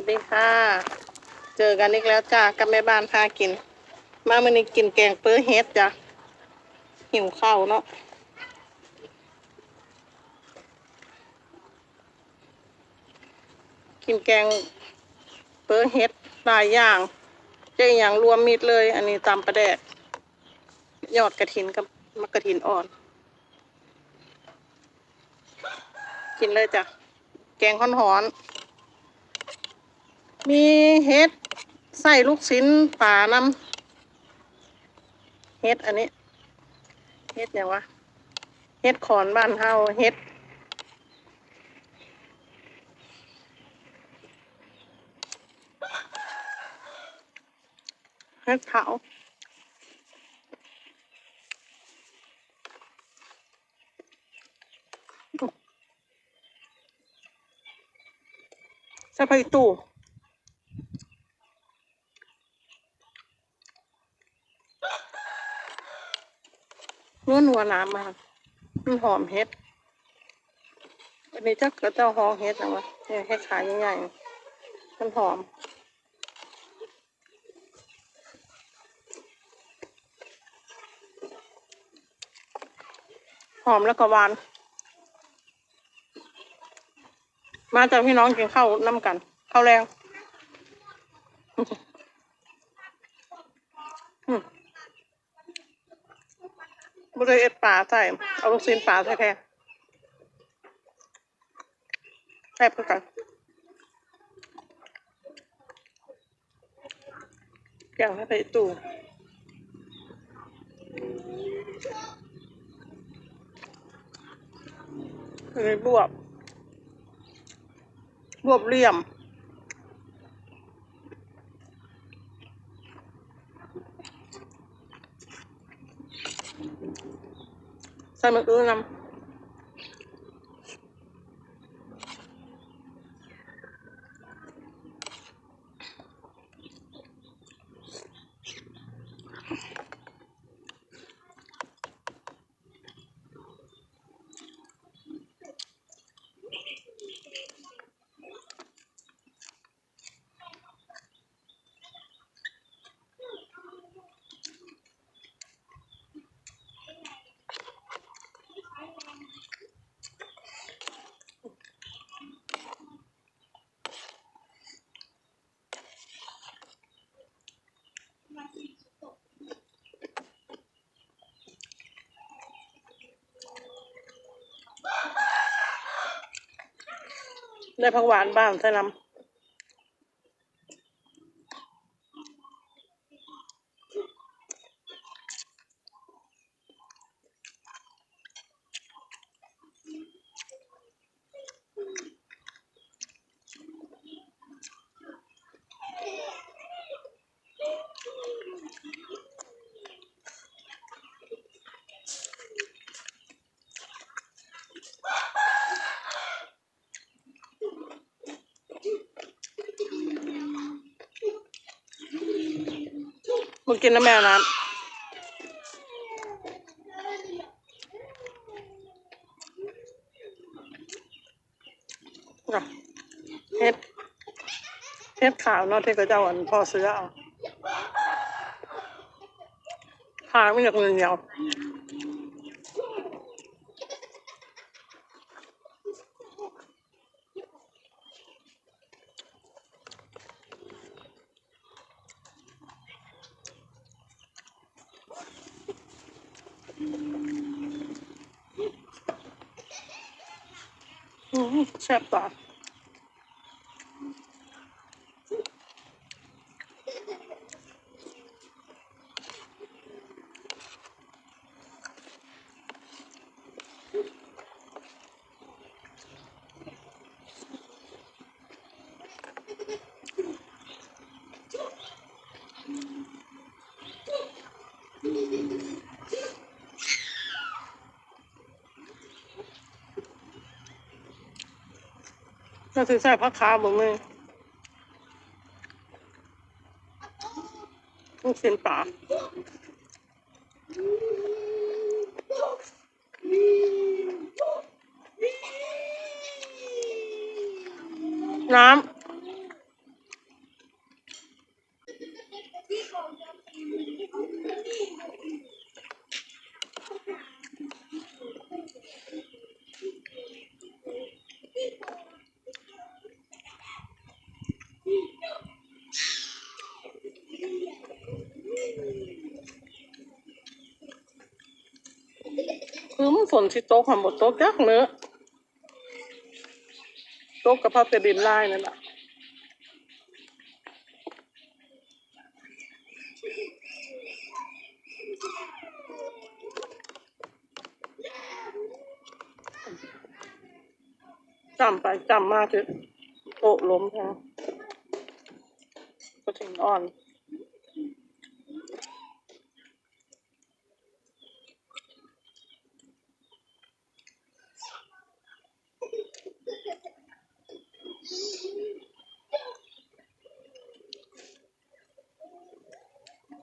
วัสดีค่ะ เจอกันอีกแล้วจ้ากับแม่บ้านพากิน มามื่อนี้กินแกงเปื้อเฮ็ดจ้ะหิวข้าวเนาะกินแกงเปื้อเฮ็ดหลายอย่างเจ๊อย่างรวมมิตรเลย อันนี้ตำประแดกยอดกระถินกับมะกระถินอ่อน กินเลยจ้ะแกงหอนๆ มีเห็ดใส่ลูกชิ้นปลานำเห็ดอันนี้ เห็ดอย่างวะ เห็ดขอนบ้านเฮาเห็ด เห็ดเขาวใส่ไปตู้ นัวน้ำมามันหอมเห็ดอันนี้จักก็เจ้าหองเห็ดนะวะเนี่ยเห็ดขายใหญ่ๆมันหอมหอมแล้วก็หวาน มาจากพี่น้องกินข้าวน้ำกันข้าวแรง อืม บริเอ็ดปลาใส่ เอาลูกชิ้นปลาใส่แทนแซ่บคือกันแกงให้ไปตู้อันบวบบวบเหลี่ยม 23 tháng năm ได้ผักหวานบ้างใส่น้ำ มึงกินน้ำแมวน้ำเฮ็ดเฮ็ดขาวเนาะที่เขาเจ้าอันพอซื้อเอาขาวไม่อยากเงินเหนียว อืมแซ่บ ต่อเราถือใส่พักขาบ่มือลูกชิ้นปลาน้ำ ฝนสิโตกความบดโตกยักเนื้อโต๊ะกกับพับแต่ดินลายนั่นแหละจำไปจำมาคือโตะล้มทั้งก็ถึงอ่อน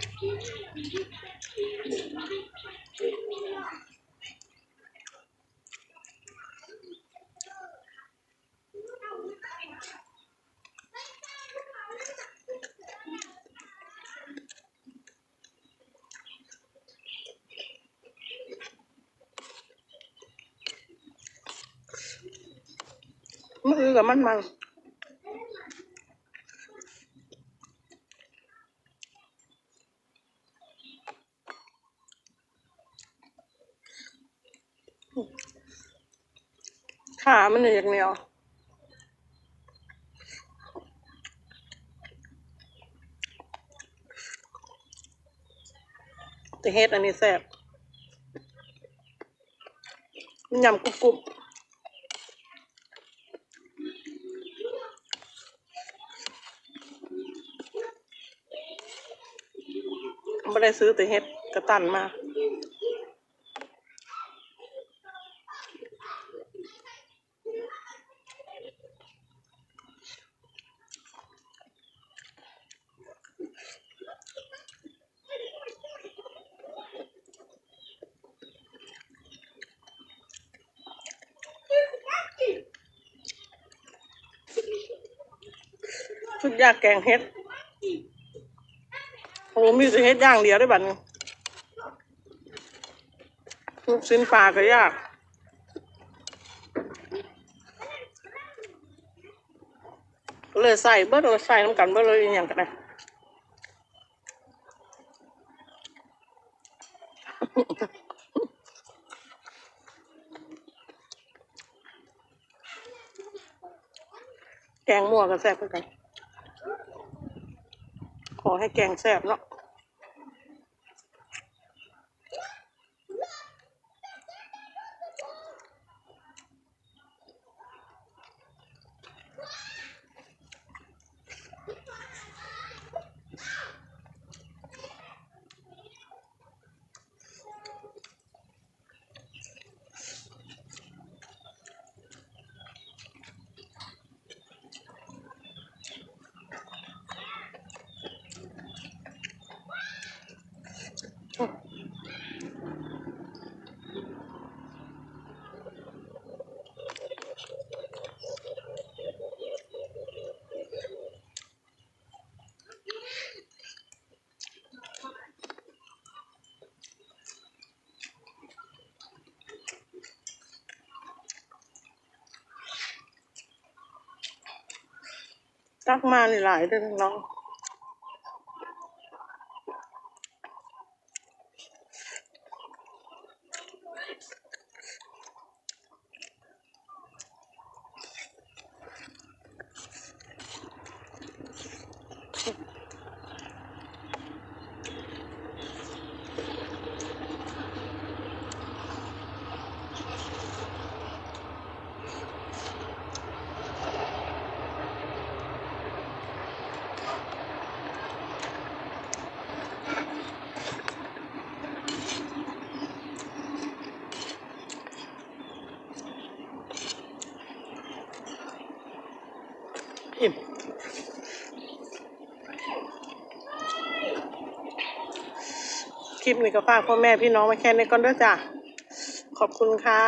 านหวานมือกับมันมัน ขามันเนี่ยอย่างเนียวแต่เฮ็ดอันนี้แซ่บมันยำกรุบกรุบไม่ได้ซื้อแต่เฮ็ดกระตันมา ชุด ยากแกงเฮ็ดโอ้มีแต่เฮ็ดย่างเดียวได้บัดนี้ลูกชิ้นปลาก็ยากเลยใส่เบิดเลยใส่น้ำกันเบิดเลยอย่างกันนะแกงมั่วก็แซ่บกัน อให้แกงแซ่บเนาะ รักมานี่หลายเด้อน้อง อิ่มคลิปนี้ก็ฝากพ่อแม่พี่น้องมาแค่นี้ก่อนด้วยจ้ะ ขอบคุณค่ะ